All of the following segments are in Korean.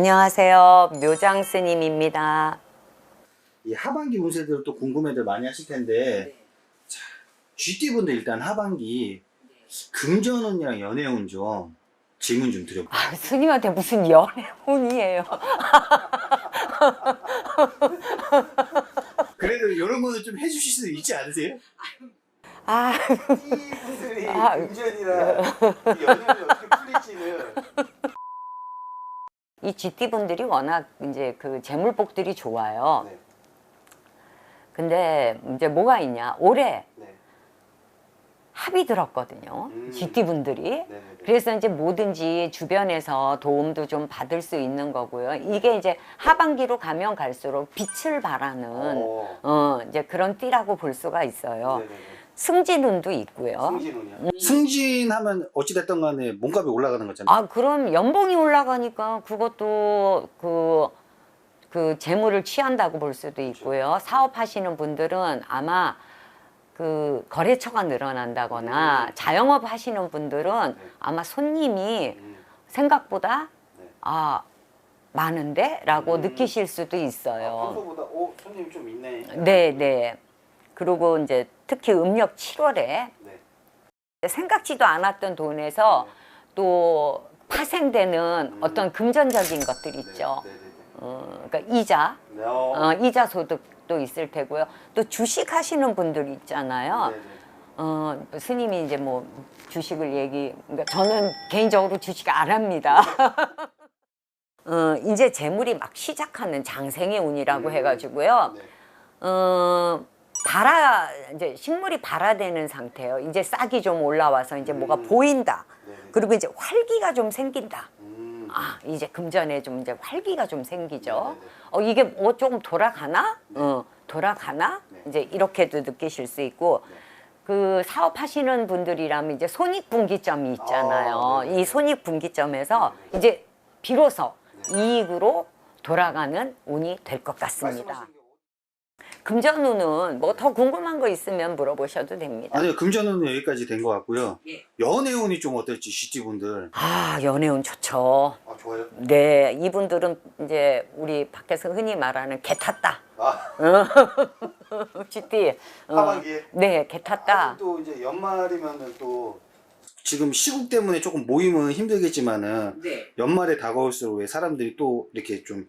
안녕하세요. 묘장 스님입니다. 이 하반기 운세들 또 궁금해들 많이 하실 텐데 자, GT분들 일단 하반기 금전운이랑 연애운 좀 질문 좀 드려볼게요. 아, 스님한테 무슨 연애운이에요. 그래도 이런 거는 좀 해주실 수 있지 않으세요? 아, 이 분들이 아. 금전이랑 연애운이 어떻게 풀릴지는 이 GT분들이 워낙 이제 그 재물복들이 좋아요. 네, 근데 이제 뭐가 있냐. 올해 네, 합이 들었거든요. 음. GT분들이. 네, 네. 그래서 이제 뭐든지 주변에서 도움도 좀 받을 수 있는 거고요. 이게 이제 하반기로 가면 갈수록 빛을 발하는 어, 어, 이제 그런 띠라고 볼 수가 있어요. 네, 네, 네. 승진운도 있고요. 승진운이요? 승진하면 어찌됐든 간에 몸값이 올라가는 거잖아요. 아, 그럼 연봉이 올라가니까 그것도 그, 그 재물을 취한다고 볼 수도 있고요. 사업하시는 분들은 아마 그 거래처가 늘어난다거나 음. 자영업 하시는 분들은 네. 아마 손님이 음, 생각보다 네. 아, 많은데? 라고 음. 느끼실 수도 아, 있어요. 평소보다 오 손님 좀 있네. 네, 네. 그리고 이제 특히 음력 7월에 네. 생각지도 않았던 돈에서 또 파생되는 음. 어떤 금전적인 것들 있죠. 네, 네, 네. 어, 그러니까 이자, 네. 어, 어, 이자 소득도 있을 테고요. 또 주식 하시는 분들 있잖아요. 네, 네. 어, 스님이 이제 뭐 주식을 얘기, 그러니까 저는 개인적으로 주식 안 합니다. 어, 이제 재물이 막 시작하는 장생의 운이라고 음. 해가지고요. 네. 어, 발화, 이제 식물이 발화되는 상태예요. 이제 싹이 좀 올라와서 이제 뭐가 음. 보인다. 네, 네. 그리고 이제 활기가 좀 생긴다. 음. 아, 이제 금전에 좀 이제 활기가 좀 생기죠. 네, 네, 네. 어, 이게 뭐 조금 돌아가나? 어, 돌아가나? 네. 이제 이렇게도 느끼실 수 있고, 네. 그 사업하시는 분들이라면 이제 손익분기점이 있잖아요. 아, 네, 네. 이 손익분기점에서 이제 비로소 이익으로 돌아가는 운이 될 것 같습니다. 금전운은 뭐 더 궁금한 거 있으면 물어보셔도 됩니다. 아니요 금전운은 여기까지 된 것 같고요. 예. 연애운이 좀 어떨지 GT분들. 아, 연애운 좋죠. 아 좋아요. 네, 이분들은 이제 우리 밖에서 흔히 말하는 개 탔다. 아 GT. 어, 하반기에. 네, 개 탔다. 아직 또 이제 연말이면은 또 지금 시국 때문에 조금 모임은 힘들겠지만은 네. 연말에 다가올수록 왜 사람들이 또 이렇게 좀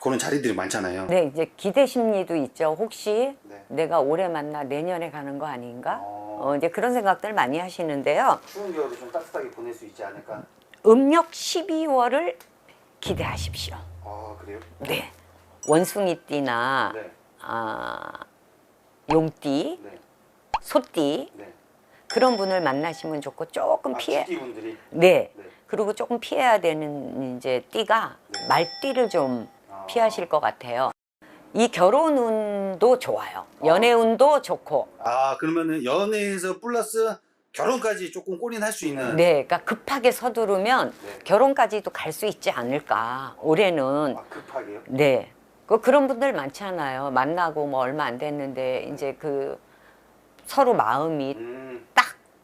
그런 자리들이 많잖아요. 네, 이제 기대 심리도 있죠. 혹시 네. 내가 올해 만나 내년에 가는 거 아닌가? 어, 어, 이제 그런 생각들 많이 하시는데요. 추운 겨울을 좀 따뜻하게 보낼 수 있지 않을까. 음력 12월을 기대하십시오. 아 그래요? 네. 원숭이띠나 네. 아, 용띠, 네. 소띠 네. 그런 분을 만나시면 좋고 조금 아, 피해. GT분들이. 네. 네. 그리고 조금 피해야 되는 이제 띠가 네. 말띠를 좀 아. 피하실 것 같아요. 이 결혼 운도 좋아요. 연애 운도 좋고. 아 그러면은 연애에서 플러스 결혼까지 조금 꼬린할 수 있는. 네, 그러니까 급하게 서두르면 네. 결혼까지도 갈 수 있지 않을까. 올해는 아 급하게요? 네. 그 그런 분들 많잖아요. 만나고 뭐 얼마 안 됐는데 이제 그 서로 마음이 음.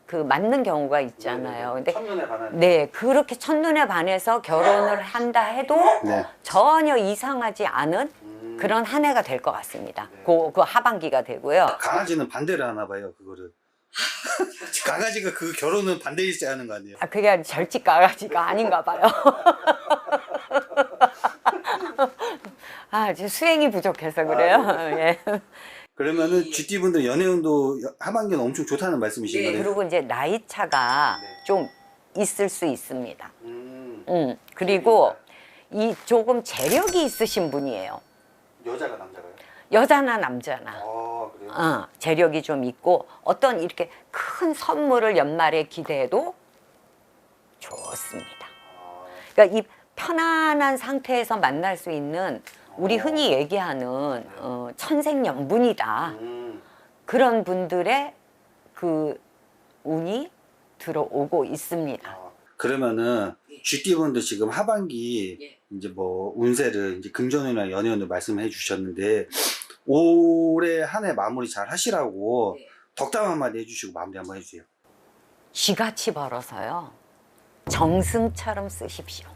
딱그 맞는 경우가 있잖아요. 근데 첫눈에 반한. 네, 그렇게 첫눈에 반해서 결혼을 한다 해도 네. 전혀 이상하지 않은 음. 그런 한 해가 될 것 같습니다. 네. 그, 그 하반기가 되고요. 강아지는 반대를 하나 봐요 그거를. 강아지가 그 결혼은 반대일지 하는 거 아니에요? 아, 그게 절집 강아지가 아닌가 봐요. 아, 지금 수행이 부족해서 그래요. 예. 그러면은 GT분들 연애운도 하반기는 엄청 좋다는 말씀이신 네, 거네요? 그리고 이제 나이 차가 네. 좀 있을 수 있습니다. 음, 음, 그리고 이 조금 재력이 있으신 분이에요. 여자가 남자가요? 여자나 남자나. 아 그래요? 어, 재력이 좀 있고 어떤 이렇게 큰 선물을 연말에 기대해도 좋습니다. 아, 그러니까 이 편안한 상태에서 만날 수 있는 우리 어. 흔히 얘기하는 어, 천생연분이다. 음, 그런 분들의 그 운이 들어오고 있습니다. 아, 그러면은 GT분들 지금 하반기 예. 이제 뭐 운세를 이제 금전운이나 연애운을 말씀해 주셨는데 올해 한 해 마무리 잘 하시라고 네. 덕담 한마디 해주시고 마무리 한번 해주세요. 쥐같이 벌어서요. 정승처럼 쓰십시오.